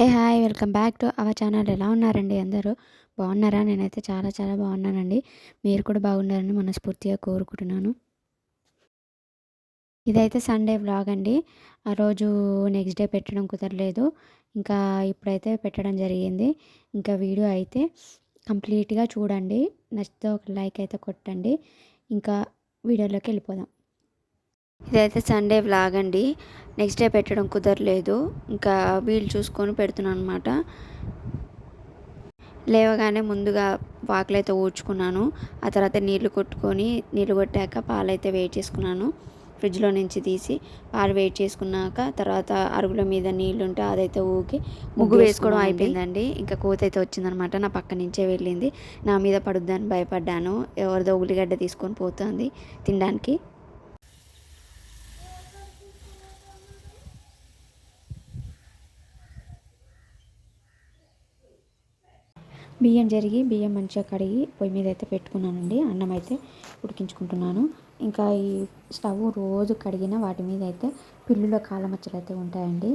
Hey hi welcome back to our channel ఎలా ఉన్నారండి అందరూ? బాగున్నారా? నేనైతే చాలా చాలా బాగున్నానండి. మీరు కూడా బాగున్నారని మనస్ఫూర్తిగా కోరుకుంటున్నాను. ఇదైతే సండే వ్లాగ్ అండి. ఆ రోజు నెక్స్ట్ డే పెట్టడం కుదరలేదు. ఇంకా ఇప్పుడైతే పెట్టడం జరిగింది. ఇంకా వీడియో అయితే కంప్లీట్గా చూడండి. నచ్చితే ఒక లైక్ అయితే కొట్టండి. ఇంకా వీడియోలోకి వెళ్ళిపోదాం. ఇదైతే సండే వ్లాగ్ అండి. నెక్స్ట్ డే పెట్టడం కుదరలేదు. ఇంకా వీలు చూసుకొని పెడుతున్నాను అనమాట లేవగానే ముందుగా వాకులైతే ఊడ్చుకున్నాను. ఆ తర్వాత నీళ్ళు కొట్టుకొని నీళ్ళు కొట్టాక పాలైతే వెయిట్ చేసుకున్నాను. ఫ్రిడ్జ్లో నుంచి తీసి పాలు వెయిట్ చేసుకున్నాక తర్వాత అరుగుల మీద నీళ్ళు ఉంటే అదైతే ఊకి ముగ్గు వేసుకోవడం అయిపోయిందండి. ఇంకా కోత అయితే వచ్చిందనమాట నా పక్క నుంచే వెళ్ళింది. నా మీద పడుద్దని భయపడ్డాను. ఎవరిదో ఉల్లిగడ్డ తీసుకొని పోతుంది తినడానికి. బియ్యం జరిగి బియ్యం మంచిగా కడిగి పొయ్యి మీద అయితే పెట్టుకున్నానండి. అన్నం అయితే ఉడికించుకుంటున్నాను. ఇంకా ఈ స్టవ్ రోజు కడిగిన వాటి మీద అయితే పిల్లుల కాలమచ్చలు అయితే ఉంటాయండి.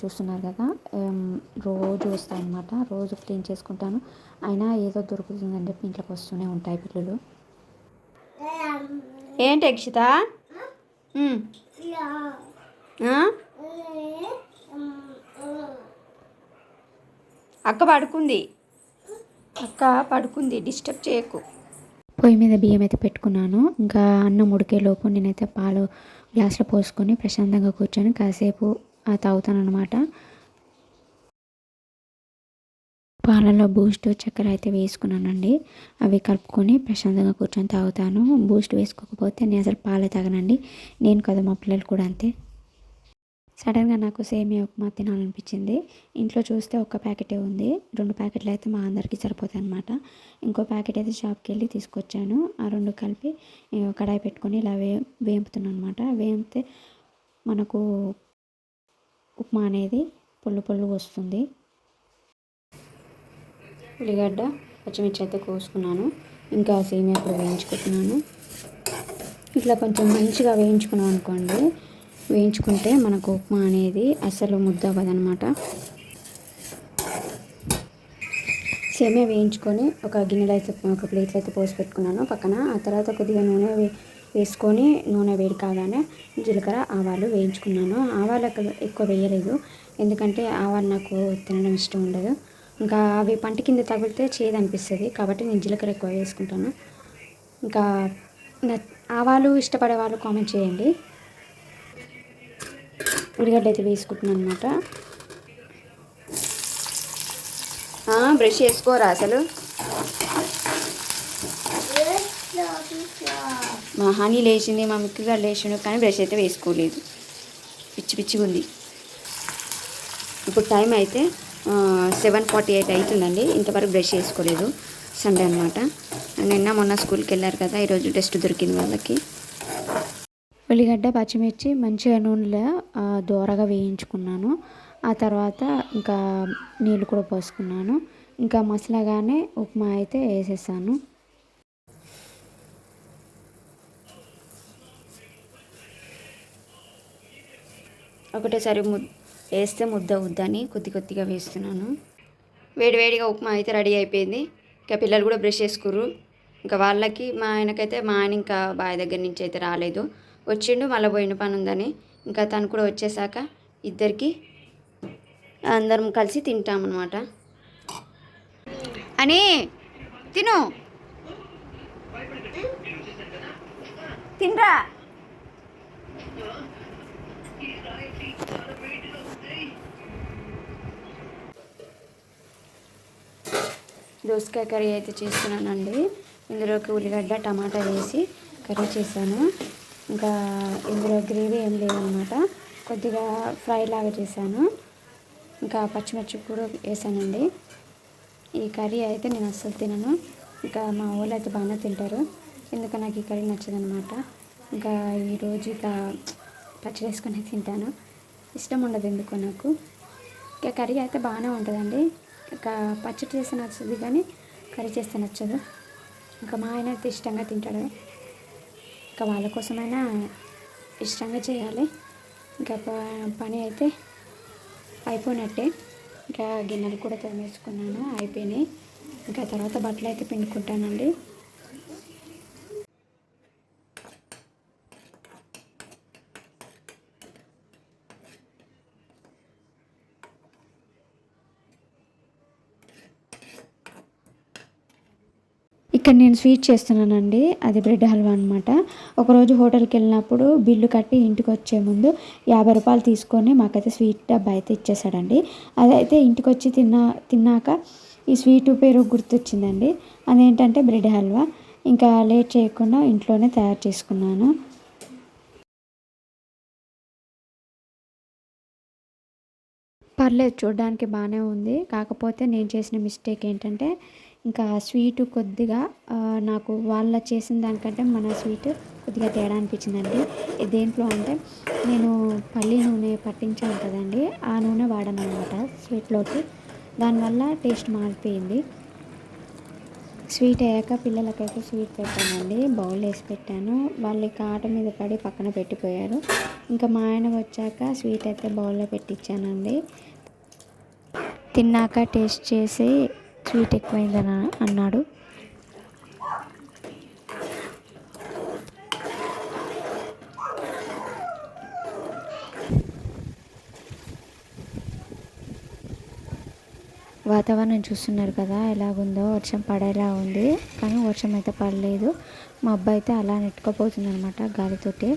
చూస్తున్నారు కదా రోజు వస్తాయన్నమాట రోజు క్లీన్ చేసుకుంటాను. అయినా ఏదో దొరుకుతుందని చెప్పి ఇంట్లోకి వస్తూనే ఉంటాయి పిల్లులు. ఏంటి అక్షిత? అక్క పడుకుంది. అక్క పడుకుంది డిస్టర్బ్ చేయకు. పొయ్యి మీద బియ్యం అయితే పెట్టుకున్నాను. ఇంకా అన్నం ఉడికే లోపు నేనైతే పాలు గ్లాస్లో పోసుకొని ప్రశాంతంగా కూర్చొని కాసేపు తాగుతాను అనమాట పాలలో బూస్ట్ చక్కెర అయితే వేసుకున్నానండి. అవి కలుపుకొని ప్రశాంతంగా కూర్చొని తాగుతాను. బూస్ట్ వేసుకోకపోతే నేను అసలు పాలే తాగనండి. నేను కదా మా పిల్లలు కూడా అంతే. సడన్గా నాకు సేమియా ఉప్మా తినాలనిపించింది. ఇంట్లో చూస్తే ఒక ప్యాకెటే ఉంది. రెండు ప్యాకెట్లు అయితే మా అందరికీ సరిపోతాయి అనమాట ఇంకో ప్యాకెట్ అయితే షాప్కి వెళ్ళి తీసుకొచ్చాను. ఆ రెండు కలిపి కడాయి పెట్టుకొని ఇలా వే వేపుతున్నాను అనమాట వేపితే మనకు ఉప్మా అనేది పొల్లు పొల్లు వస్తుంది. ఉల్లిగడ్డ పచ్చిమిర్చి అయితే కోసుకున్నాను. ఇంకా సేమియా కూడా వేయించుకుంటున్నాను. ఇట్లా కొంచెం మంచిగా వేయించుకున్నాం అనుకోండి వేయించుకుంటే మనకు ఉప్మా అనేది అసలు ముద్ద అవ్వదనమాట సేమే వేయించుకొని ఒక గిన్నెలో అయితే ఒక ప్లేట్లో అయితే పోసి పెట్టుకున్నాను. పక్కన ఆ తర్వాత కొద్దిగా నూనె వేసుకొని నూనె వేడి కాగానే జీలకర్ర ఆవాలు వేయించుకున్నాను. ఆవాలు ఎక్కువ వేయలేదు. ఎందుకంటే ఆవాలు నాకు తినడం ఇష్టం ఉండదు. ఇంకా అవి పంట కింద తగిలితే చేదు అనిపిస్తుంది. కాబట్టి నేను జీలకర్ర ఎక్కువ వేసుకుంటాను. ఇంకా ఆవాలు ఇష్టపడే వాళ్ళు కామెంట్ చేయండి. ఉల్లిగడ్డ అయితే వేసుకుంటున్నాను అనమాట బ్రష్ చేసుకోరా అసలు? మా హనీ లేచింది మా మిక్కిగా లేచిండు కానీ బ్రష్ అయితే వేసుకోలేదు. పిచ్చి పిచ్చిగా ఉంది. ఇప్పుడు టైం అయితే సెవెన్ ఫార్టీ ఎయిట్ అవుతుందండి. ఇంతవరకు బ్రష్ చేసుకోలేదు. సండే అనమాట నిన్న మొన్న స్కూల్కి వెళ్ళారు కదా ఈరోజు టెస్ట్ దొరికింది వాళ్ళకి. ఉల్లిగడ్డ పచ్చిమిర్చి మంచిగా నూనెలో దోరగా వేయించుకున్నాను. ఆ తర్వాత ఇంకా నీళ్ళు కూడా పోసుకున్నాను. ఇంకా మసలగానే ఉప్మా అయితే వేసేసాను. ఒకటేసారి ముద్ద వేస్తే ముద్ద వద్దని కొద్ది కొద్దిగా వేస్తున్నాను. వేడివేడిగా ఉప్మా అయితే రెడీ అయిపోయింది. ఇంకా పిల్లలు కూడా బ్రష్ చేసుకుర్రు. ఇంకా వాళ్ళకి మా ఆయనకైతే మా ఆయన ఇంకా బావి దగ్గర నుంచి అయితే రాలేదు. వచ్చిండు మళ్ళీ పోయిన పని ఉందని ఇంకా తను కూడా వచ్చేసాక ఇద్దరికి అందరం కలిసి తింటామన్నమాట. అని తిను. తినరా. దోసకాయ కర్రీ అయితే చేస్తున్నానండి. ఇందులోకి ఉల్లిగడ్డ టమాటా వేసి కర్రీ చేశాను. ఇంకా ఇందులో గ్రేవీ ఏం లేదనమాట కొద్దిగా ఫ్రై లాగా చేశాను. ఇంకా పచ్చిమిర్చి కూడా వేసానండి. ఈ కర్రీ అయితే నేను అస్సలు తినను. ఇంకా మా వాళ్ళు అయితే బాగానే తింటారు. ఎందుకంటే నాకు ఈ కర్రీ నచ్చదనమాట ఇంకా ఈరోజు ఇక పచ్చి వేసుకొని తింటాను. ఇష్టం ఉండదు ఎందుకో నాకు. ఇక కర్రీ అయితే బాగానే ఉంటుందండి. ఇంకా పచ్చడి చేస్తే నచ్చుతుంది కానీ కర్రీ చేస్తే నచ్చదు. ఇంకా మా ఆయన అయితే ఇష్టంగా తింటాడు. ఇంకా వాళ్ళ కోసమైనా ఇష్టంగా చేయాలి. ఇంకా పని అయితే అయిపోయినట్టే. ఇంకా గిన్నెలు కూడా తోమేసుకున్నాను అయిపోయినాయి. ఇంకా తర్వాత బట్టలు అయితే పిండుకుంటానండి. ఇక్కడ నేను స్వీట్ చేస్తున్నానండి. అది బ్రెడ్ హల్వా అనమాట ఒకరోజు హోటల్కి వెళ్ళినప్పుడు బిల్లు కట్టి ఇంటికి వచ్చే ముందు యాభై రూపాయలు తీసుకొని మాకైతే స్వీట్ డబ్బా అయితే ఇచ్చేసాడండి అదైతే ఇంటికి వచ్చి తిన్నా తిన్నాక ఈ స్వీట్ పేరు గుర్తొచ్చిందండి. అదేంటంటే బ్రెడ్ హల్వా. ఇంకా లేట్ చేయకుండా ఇంట్లోనే తయారు చేసుకున్నాను. పర్లేదు చూడడానికి బాగానే ఉంది. కాకపోతే నేను చేసిన మిస్టేక్ ఏంటంటే ఇంకా స్వీట్ కొద్దిగా నాకు వాళ్ళ చేసిన దానికంటే మన స్వీట్ కొద్దిగా తేడా అనిపించిందండి. ఇది దేంట్లో అంటే నేను పల్లి నూనె పట్టించాను కదండి ఆ నూనె వాడాను అనమాట స్వీట్లోకి. దానివల్ల టేస్ట్ మారిపోయింది. స్వీట్ అయ్యాక పిల్లలకైతే స్వీట్ పెట్టానండి. బౌల్ వేసి పెట్టాను. వాళ్ళు కాట ఆట మీద పడి పక్కన పెట్టిపోయారు. ఇంకా మా ఆయన వచ్చాక స్వీట్ అయితే బౌల్లో పెట్టించానండి తిన్నాక టేస్ట్ చేసి స్వీట్ ఎక్కువైందని అన్నాడు. వాతావరణం చూస్తున్నారు కదా ఎలాగుందో వర్షం పడేలా ఉంది కానీ వర్షం అయితే పడలేదు. మా అబ్బాయి అయితే అలా నెట్టుకుపోతుంది అనమాట గాలితోటి.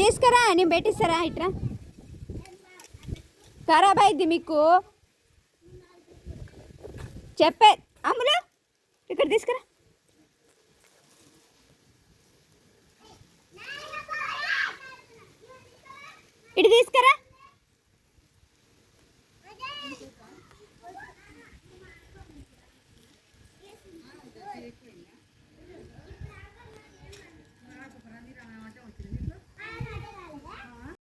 తీసుకురా నేను పెట్టిస్తారా ఇట్రా? ఖరాబ్ అయింది మీకు. చెప్పే అమ్ములు ఇక్కడ తీసుకురా. ఇటు తీసుకురా.